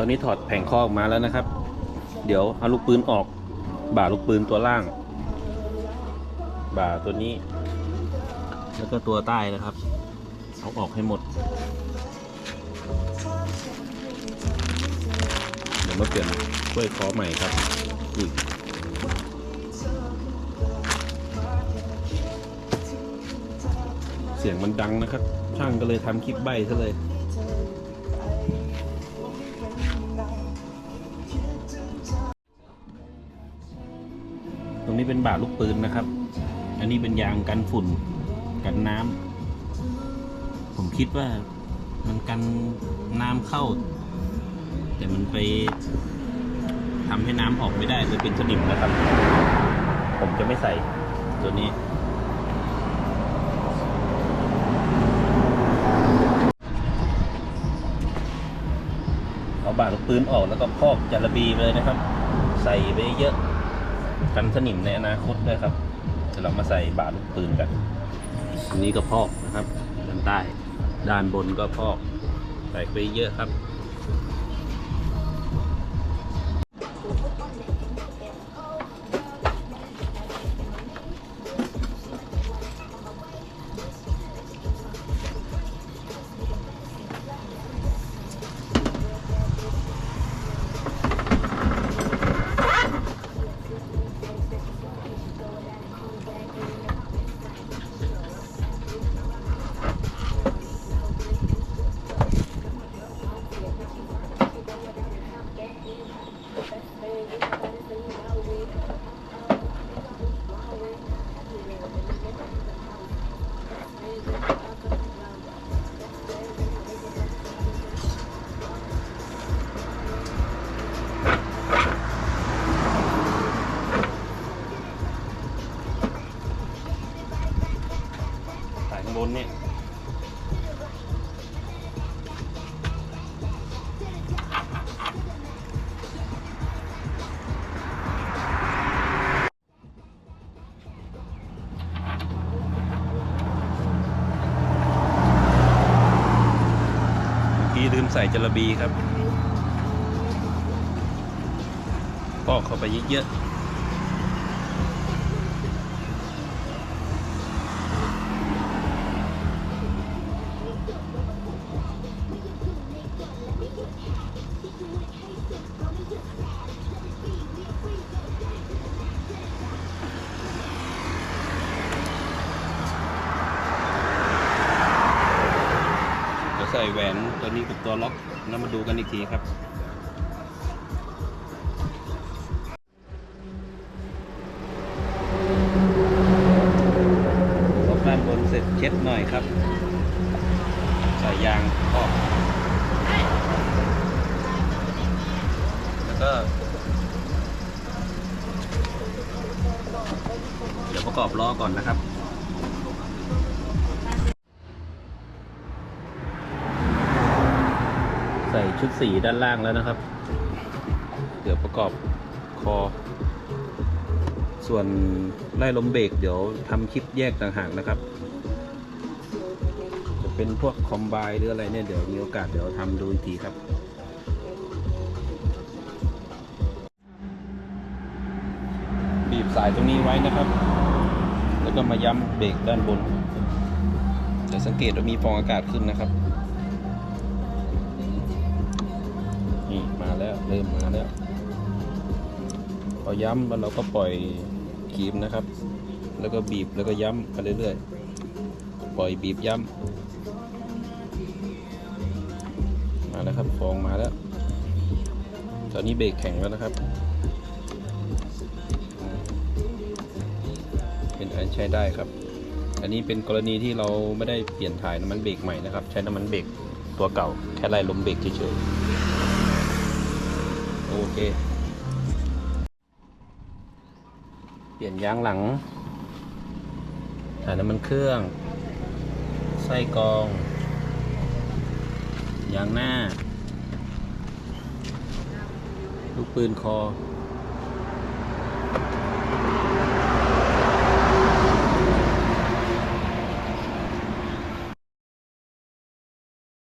ตอนนี้ถอดแผงคอออกมาแล้วนะครับ เดี๋ยวเอาลูกปืนออก บ่าลูกปืนตัวล่าง บ่าตัวนี้ แล้วก็ตัวใต้นะครับ เอาออกให้หมด เดี๋ยวมาเปลี่ยนช่วยคอใหม่ครับอีกเสียงมันดังนะครับ ช่างก็เลยทำคลิปใบ้ซะเลย รงนี้เป็นบ่าลูกปืนนะครับ อันนี้เป็นยางกันฝุ่น กันน้ำผมคิดว่ามันกันน้ำเข้า แต่มันไปทำให้น้ำออกไม่ได้เลยเป็นสนิมนะครับ ผมจะไม่ใส่ตัวนี้เอาบาดลูกปืนออกแล้วก็พอกจาระบีไปเลยนะครับ ใส่ไปเยอะ กันสนิมในอนาคตด้วยครับเดี๋ยวเรามาใส่บาลูกปืนกันอันนี้ก็พอกนะครับด้านใต้ด้านบนก็พอกใส่ไปเยอะครับ สายข้นเนี่ยกี้ลืมใส่จระบีครับปอกเข้าไปเยอะๆ นตัวนี้กับตัวล็อกแล้วมาดูกันอีกทีครับ ล็อกด้านบนเสร็จเช็ดหน่อยครับ ใส่ยางออก แล้วก็ เดี๋ยวประกอบล้อก่อนนะครับ ส่ชุดสีด้านล่างแล้วนะครับ เดี๋ยวประกอบคอ ส่วนไล่ลมเบรกเดี๋ยวทำคลิปแยกต่างหากนะครับ จะเป็นพวกคอมไบหรืออะไรเนี่ยเดี๋ยวมีโอกาสเดี๋ยวทำดูอีกทีครับบีบสายตรงนี้ไว้นะครับ แล้วก็มาย้ำเบรกด้านบน จะสังเกตว่ามีฟองอากาศขึ้นนะครับ เริ่มมาแล้วพอย้ำแล้วเราก็ปล่อยครีมนะครับ แล้วก็บีบแล้วก็ย้ำไปเรื่อยๆ ปล่อยบีบย้ำมาแล้วครับฟองมาแล้ว ตอนนี้เบรกแข็งแล้วนะครับ เป็นอันใช้ได้ครับ อันนี้เป็นกรณีที่เราไม่ได้เปลี่ยนถ่ายน้ำมันเบรกใหม่นะครับ ใช้น้ำมันเบรกตัวเก่าแค่ไล่ลมเบรกเฉยๆ โอเค เปลี่ยนยางหลังถ่ายน้ำมันเครื่อง ไส้กรอง ยางหน้า ลูกปืนคอ